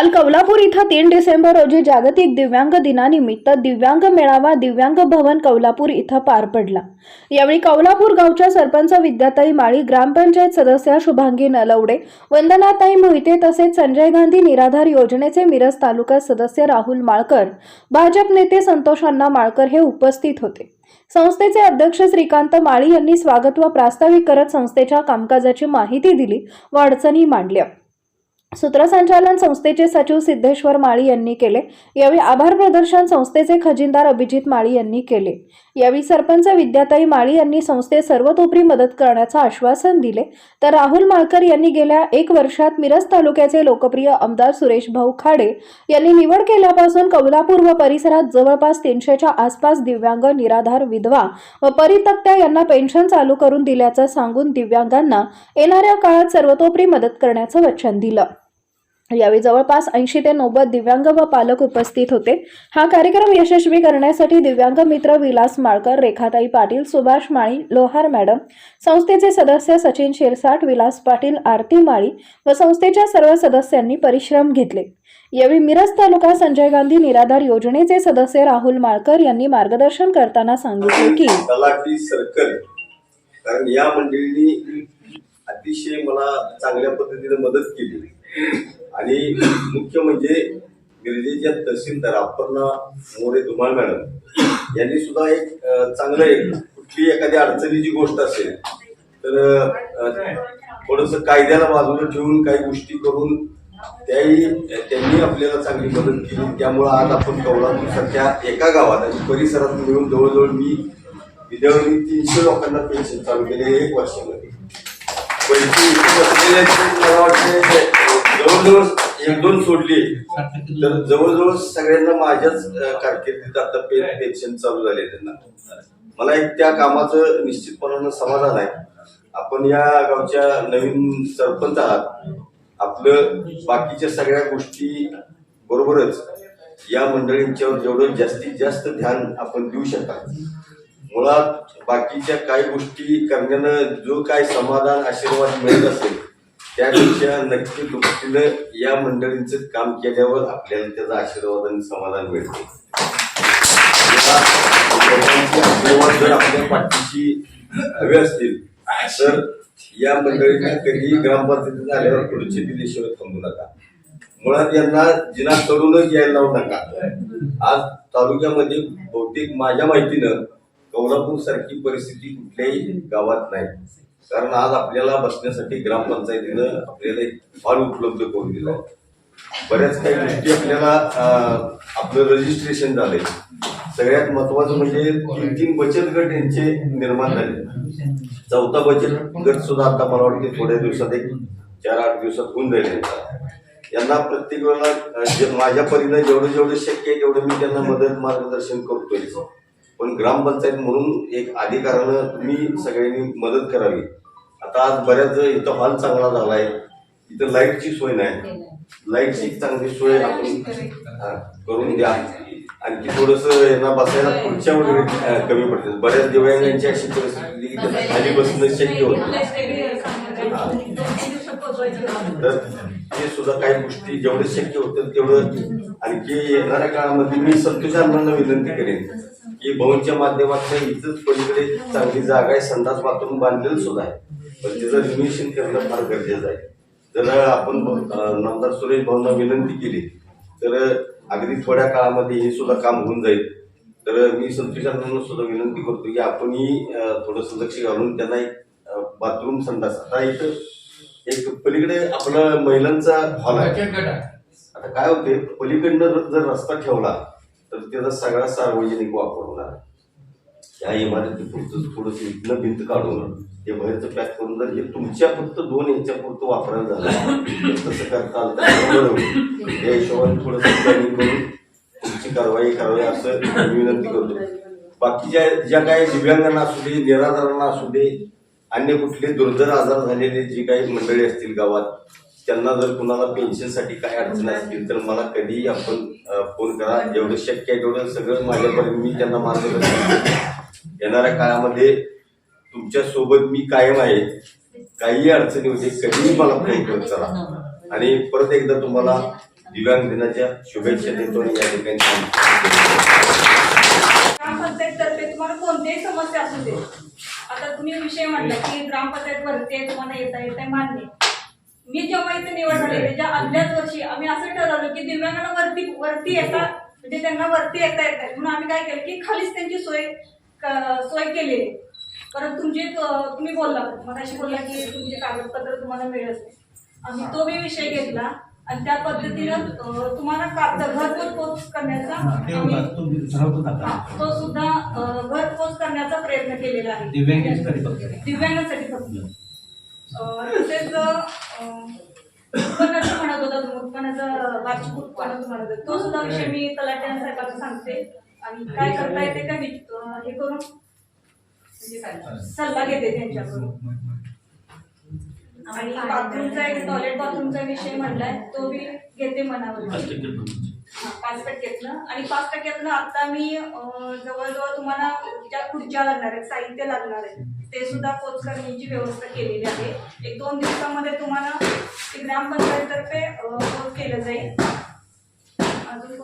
काल कौलापूर इथं तीन डिसेंबर रोजी जागतिक दिव्यांग दिनानिमित्त दिव्यांग मेळावा दिव्यांग भवन कौलापूर इथं पार पडला. यावेळी कौलापूर गावच्या सरपंच विद्याताई माळी ग्रामपंचायत सदस्या शुभांगी नलवडे वंदनाताई मोहिते तसेच संजय गांधी निराधार योजनेचे मिरज तालुका सदस्य राहुल माळकर भाजप नेते संतोष अण्णा माळकर हे उपस्थित होते. संस्थेचे अध्यक्ष श्रीकांत माळी यांनी स्वागत व प्रास्ताविक करत संस्थेच्या कामकाजाची माहिती दिली व अडचणी मांडल्या. सूत्रसंचालन संस्थेचे सचिव सिद्धेश्वर माळी यांनी केले. यावेळी आभार प्रदर्शन संस्थेचे खजिनदार अभिजित माळी यांनी केले. यावेळी सरपंच विद्याताई माळी यांनी संस्थेत सर्वतोपरी मदत करण्याचं आश्वासन दिले. तर राहुल माळकर यांनी गेल्या एक वर्षात मिरज तालुक्याचे लोकप्रिय आमदार सुरेश भाऊ खाडे यांनी निवड केल्यापासून कौलापूर व परिसरात जवळपास तीनशेच्या आसपास दिव्यांग निराधार विधवा व परितक्त्या यांना पेन्शन चालू करून दिल्याचं सांगून दिव्यांगांना येणाऱ्या काळात सर्वतोपरी मदत करण्याचं वचन दिलं. यावेळी जवळपास ऐंशी ते नव्वद दिव्यांग व पालक उपस्थित होते. हा कार्यक्रम यशस्वी करण्यासाठी दिव्यांग मित्र विलास माळकर रेखाताई पाटील सुभाष माळी लोहार मॅडम संस्थेचे सदस्य सचिन शिरसाट विलास पाटील आरती माळी व संस्थेच्या सर्व सदस्यांनी परिश्रम घेतले. यावेळी मिरज तालुका संजय गांधी निराधार योजनेचे सदस्य राहुल माळकर यांनी मार्गदर्शन करताना सांगितले की कारण या मंडळींनी अतिशय मला चांगल्या पद्धतीने मदत केली. आणि मुख्य म्हणजे मिरजेच्या तहसीलदार अपर्णा मोरे धुमाळ मॅडम यांनी सुद्धा एक चांगलं एक कुठली एखादी अडचणीची गोष्ट असेल तर थोडस कायद्याला बाजूला ठेवून काही गोष्टी करून त्याही त्यांनी आपल्याला चांगली मदत केली. त्यामुळं आज आपण कौलापूर सध्या एका गावात आणि परिसरात मिळून जवळजवळ मी विद्यार्थी तीनशे लोकांना पेन्शन चालू केले एक वर्षामध्ये. पैसे मला वाटते जवळजवळ एक दोन सोडली. तर जवळजवळ सगळ्यांना माझ्याच कारकिर्दीत आता पेन्शन चालू झाले त्यांना मला एक त्या कामाचं निश्चितपणानं समाधान आहे. आपण या गावच्या नवीन सरपंच आहात. आपलं बाकीच्या सगळ्या गोष्टी बरोबरच या मंडळींच्यावर जेवढं जास्तीत जास्त ध्यान आपण देऊ शकाल मुळात बाकीच्या काही गोष्टी करण्यानं जो काय समाधान आशीर्वाद मिळत असेल त्यापेक्षा नक्की दुपटीनं या मंडळींचं काम केल्यावर आपल्याला त्याचा आशीर्वाद आणि समाधान मिळते. आशीर्वाद जर आपल्या पाठीशी हवे असतील तर या मंडळींना कधीही ग्रामपंचायतीत झाल्यावर पुढचे दिल्याशिवाय थांबू नका. मुळात यांना जिना करूनच यायला लावू नका. आज तालुक्यामध्ये बहुतेक माझ्या माहितीनं कौलापूर सारखी परिस्थिती कुठल्याही गावात नाही. कारण आज आपल्याला बसण्यासाठी ग्रामपंचायतीनं आपल्याला एक हॉल उपलब्ध करून दिला आहे बऱ्याच काही गोष्टी आपल्याला आपलं रजिस्ट्रेशन झालंय. सगळ्यात महत्वाचं म्हणजे तीन तीन बचत गट यांचे निर्माण झाले. चौथा बचत गट सुद्धा आता मला वाटते थोड्या दिवसात एक चार आठ दिवसात होऊन जाईल यांना प्रत्येक वेळेला माझ्या परीनं जेवढं जेवढं शक्य आहे तेवढं मी त्यांना मदत मार्गदर्शन करतोय. पण ग्रामपंचायत म्हणून एक अधिकारानं तुम्ही सगळ्यांनी मदत करावी. आता आज बऱ्याच इथं हॉल चांगला झालाय. इथं लाईटची सोय नाही. लाईटची चांगली सोय आपण करून द्या. आणखी थोडस यांना बसायला खुर्च्या वगैरे कमी पडते बऱ्याच दिव्यांगांची अशी परिस्थिती खाली बसणं शक्य होत तर ते सुद्धा काही गोष्टी जेवढे शक्य होतील तेवढं. आणखी येणाऱ्या काळामध्ये मी संतोष विनंती करेन की भवनच्या माध्यमातून इथंच पलीकडे चांगली जागा आहे संडास बाथरूम बांधलेलं सुद्धा आहे. पण तिचं रिनोव्हेशन करणं फार गरजेचं आहे. जर आपण अं, नामदार सुरेश भाऊंना विनंती केली तर अगदी थोड्या काळामध्ये हे सुद्धा काम होऊन जाईल. तर मी संतोष सुद्धा विनंती करतो की आपणही थोडंसं लक्ष घालून त्यांना एक बाथरूम संडास आता इथं एक पलीकडे आपलं महिलांचा हॉल आहे. आता काय होते पलीकडनं जर रस्ता ठेवला तर त्याचा सगळा सार्वजनिक वापर होणार. या इमारती पुरतं थोडस इथनं भिंत काढून हे बाहेरचं पॅक करून जर हे तुमच्या फक्त दोन ह्याच्या पुरतं वापरायला झालं तसं करता आलं या हिशोबाने थोडंसं प्लॅनिंग करून तुमची कारवाई करावी असं विनंती करतो. बाकीच्या ज्या काही दिव्यांगांना असू दे निराधारांना असू दे अन्य कुठले दुर्धर आजार झालेले जी काही मंडळी असतील गावात त्यांना जर कुणाला पेन्शनसाठी काय अडचण असतील तर मला कधीही आपण फोन करा. जेवढं शक्य आहे तेवढं सगळं माझ्यापर्यंत मी त्यांना मार्गदर्शन येणाऱ्या काळामध्ये तुमच्यासोबत मी कायम आहे. काही अडचणी होते कधीही मला फोन करत चला. आणि परत एकदा तुम्हाला दिव्यांग दिनाच्या शुभेच्छा देतो आणि या ठिकाणी कोणतीही समस्या असू दे. आता तुम्ही विषय म्हणला की ग्रामपंचायत वरती आहे तुम्हाला येता येत आहे मान्य. मी जेव्हा इथे निवड झाली त्याच्या आदल्याच वर्षी आम्ही असं ठरवलं की दिव्यांगांना वरती वरती येता म्हणजे त्यांना वरती येता येत म्हणून आम्ही काय केलं की खालीच त्यांची सोय सोय केली. आहे परत तुमची तुम्ही बोलला मग अशी बोलला की तुमचे कागदपत्र तुम्हाला मिळत नाही आम्ही तो बी विषय घेतला आणि त्या पद्धतीनं तुम्हाला कागद घरपोच पोच करण्याचा तो सुद्धा प्रयत्न केलेला आहे. दिव्यांगांसाठी फक्त. दिव्यांगांसाठी फक्त. अ, तसेच अ, उत्पन्नाचं म्हणत होता तुम्ही उत्पन्नाचं वार्षिक उत्पन्न म्हणत होता तो सुद्धा विषय मी तलाट्या साहेबांना सांगते. आणि काय करता येते का मी अ, हे करून म्हणजे काय, सल्ला घेते त्यांच्याकडून. आणि बाथरूमचा एक टॉयलेट बाथरूमचा विषय म्हणलाय तो बी घेते मनावर. पाच टक्क्यातनं. आणि पाच टक्क्यातनं आता मी जवळजवळ तुम्हाला ज्या खुर्च्या लागणार आहेत साहित्य लागणार आहे ते सुद्धा पोच करण्याची व्यवस्था केलेली आहे. एक दोन दिवसामध्ये तुम्हाला ते ग्रामपंचायततर्फे पोच केलं जाईल. अजून